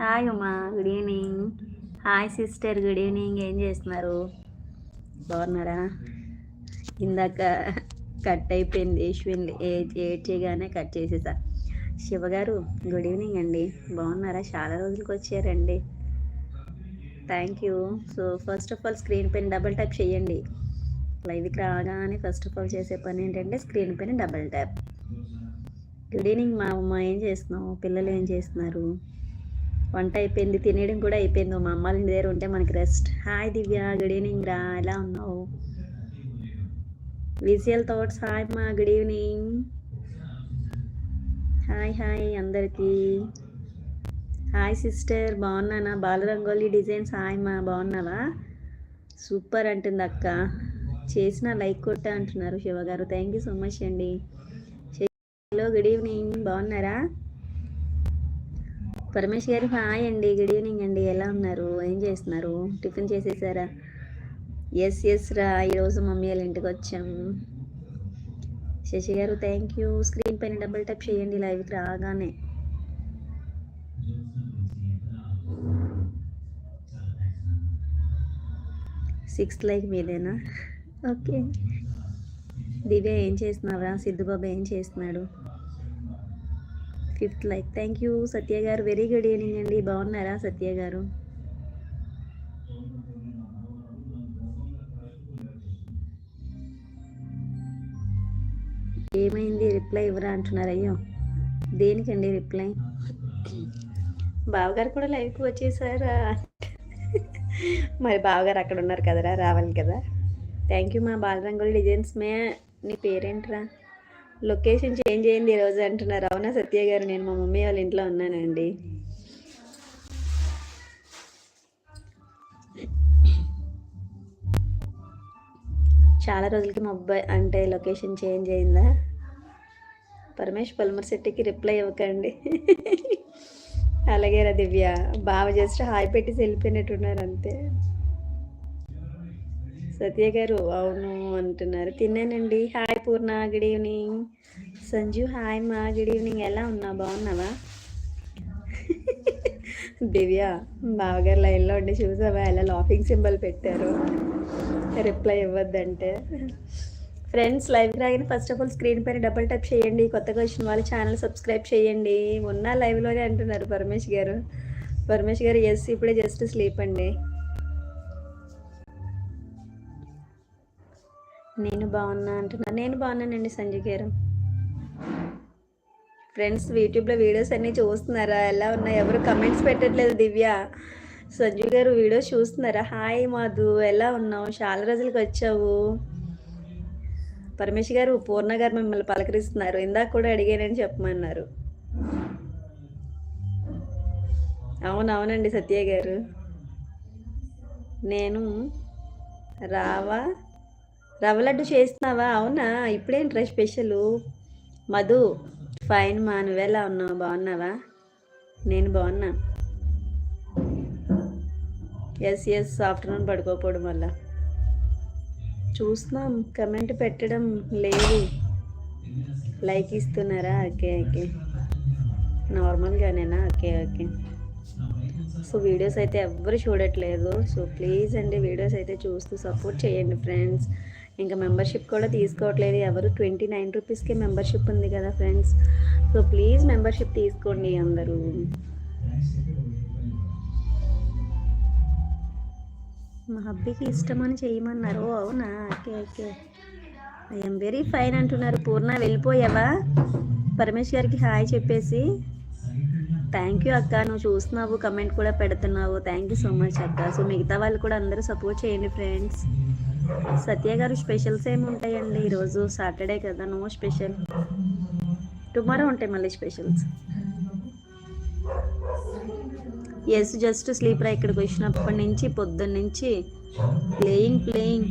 Hi Uma good evening hi sister good evening ఏం చేస్తున్నారు? బాగున్నారా? ఇందాక కట్ అయిపోయింది యశ్విన్ ఏడ్ చేయగానే కట్ చేసేసా. శివగారు గుడ్ ఈవినింగ్ అండి. బాగున్నారా? చాలా రోజులకి వచ్చారండి. Thank you so first of all screen పైన డబుల్ ట్యాప్ చేయండి. లైవ్కి రాగానే ఫస్ట్ ఆఫ్ ఆల్ చేసే పని ఏంటంటే స్క్రీన్ పైన డబుల్ ట్యాప్ గుడ్ ఈవినింగ్ మా అమ్మ ఏం చేస్తున్నావు? పిల్లలు ఏం చేస్తున్నారు? వంట అయిపోయింది తినేయడం కూడా అయిపోయింది. మా అమ్మాళ్ళ ఇంటి దగ్గర ఉంటే మనకి rest hi Divya good evening రా. ఎలా ఉన్నావు? విజువల్ థాట్స్ హాయ్ మా గుడ్ ఈవినింగ్ హాయ్ హాయ్ అందరికీ. హాయ్ సిస్టర్ బాగున్నానా? బాలరంగోలి డిజైన్స్ హాయ్ మా బాగున్నావా? సూపర్ అంటుంది అక్క. చేసిన లైక్ కొట్టా అంటున్నారు శివ గారు. థ్యాంక్ యూ సో మచ్ అండి. హలో గుడ్ ఈవినింగ్ బాగున్నారా? పరమేష్ గారు హాయ్ అండి. గుడ్ ఈవినింగ్ అండి. ఎలా ఉన్నారు? ఏం చేస్తున్నారు? టిఫిన్ చేసేసారా? ఎస్ ఎస్ రా. ఈరోజు మమ్మీ వాళ్ళ ఇంటికి వచ్చాం. శశి గారు థ్యాంక్ యూ స్క్రీన్ పైన డబుల్ టైప్ చేయండి లైవ్కి రాగానే. సిక్స్త్ లైక్ మీదేనా? ఓకే. దివ్య ఏం చేస్తున్నావురా? సిద్ధుబాబు ఏం చేస్తున్నాడు? Fifth like thank you Satya గారు. వెరీ గుడ్ ఈవినింగ్ అండి. బాగున్నారా సత్య గారు? ఏమైంది? రిప్లై ఇవ్వరా అంటున్నారు. అయ్యో దేనికండి రిప్లై బావగారు కూడా లైవ్కి వచ్చేసారా? మరి బావగారు అక్కడ ఉన్నారు కదరా? రావాలి కదా? థ్యాంక్ యూ మా బాలరంగుల డిజైన్స్ మే నీ పేరేంట్రా? లొకేషన్ చేంజ్ అయింది ఈరోజు అంటున్నారు. అవునా సత్య గారు? నేను మా మమ్మీ వాళ్ళ ఇంట్లో ఉన్నానండి. చాలా రోజులకి మా అంటే లొకేషన్ చేంజ్ అయిందా? పరమేష్ పల్మర్ శెట్టికి రిప్లై ఇవ్వకండి. అలాగే రా దివ్య. బావ జస్ట్ హాయ్ పెట్టి వెళ్ళిపోయినట్టున్నారు అంతే. సత్య గారు అవును అంటున్నారు. తిన్నానండి. Hi Purna good evening Sanju hi మా గుడ్ ఈవినింగ్ ఎలా ఉన్నా బాగున్నావా? దివ్య బావగారు లైన్లో ఉండి చూసావా? ఎలా లాఫింగ్ సింబల్ పెట్టారు? రిప్లై ఇవ్వద్దంటే. ఫ్రెండ్స్ లైవ్కి రాగిన ఫస్ట్ ఆఫ్ ఆల్ స్క్రీన్ పైన డబుల్ టైప్ చేయండి. కొత్తగా వచ్చిన వాళ్ళు ఛానల్ సబ్స్క్రైబ్ చేయండి. ఉన్న లైవ్లోనే అంటున్నారు పరమేష్ గారు. పరమేష్ గారు ఎస్ ఇప్పుడే జస్ట్ స్లీప్ అండి. నేను బాగున్నా అంటున్నా. నేను బాగున్నానండి సంజయ్ గారు. ఫ్రెండ్స్ యూట్యూబ్లో వీడియోస్ అన్నీ చూస్తున్నారా? ఎలా ఉన్నాయి? ఎవరు కమెంట్స్ పెట్టట్లేదు దివ్య. సంజయ్ గారు వీడియోస్ చూస్తున్నారా? హాయ్ మాధు ఎలా ఉన్నావు? చాలా రోజులకి వచ్చావు. పరమేష్ గారు పూర్ణ గారు మిమ్మల్ని పలకరిస్తున్నారు. ఇందాక కూడా అడిగానని చెప్పమన్నారు. అవునవునండి సత్య గారు. నేను రావా? రవ్వ లడ్డు చేస్తున్నావా? అవునా? ఇప్పుడేంట్రా స్పెషల్? మధు ఫైన్ మా నువ్వెలా ఉన్నావు? బాగున్నావా? నేను బాగున్నా. ఎస్ ఎస్ ఆఫ్టర్నూన్ పడుకోపోవడం వల్ల. చూస్తున్నాం. కమెంట్ పెట్టడం లేదు. లైక్ ఇస్తున్నారా? Okay okay. నార్మల్గానేనా? Okay okay. So videos అయితే ఎవ్వరు చూడట్లేదు. సో ప్లీజ్ అండి వీడియోస్ అయితే చూస్తూ సపోర్ట్ చేయండి ఫ్రెండ్స్. ఇంకా మెంబర్షిప్ కూడా తీసుకోవట్లేదు. ఎవరు ట్వంటీ నైన్ రూపీస్కి మెంబర్షిప్ ఉంది కదా ఫ్రెండ్స్. సో ప్లీజ్ మెంబర్షిప్ తీసుకోండి అందరూ. మా హబ్బీకి ఇష్టమని చేయమన్నారు. అవునా? Okay okay. I'm very fine అంటున్నారు. పూర్ణ వెళ్ళిపోయావా? పరమేష్ గారికి హాయ్ చెప్పేసి. థ్యాంక్ యూ అక్క. నువ్వు చూస్తున్నావు కమెంట్ కూడా పెడుతున్నావు. థ్యాంక్ యూ సో మచ్ అక్క. సో మిగతా వాళ్ళు కూడా అందరూ సపోర్ట్ చేయండి ఫ్రెండ్స్. సత్య గారు స్పెషల్స్ ఏమి ఉంటాయండి ఈరోజు సాటర్డే కదా నో స్పెషల్. టుమారో ఉంటాయి మళ్ళీ స్పెషల్స్. ఎస్ జస్ట్ స్లీపర్ ఇక్కడికి వచ్చినప్పటి నుంచి పొద్దున్న నుంచి ప్లేయింగ్ ప్లేయింగ్.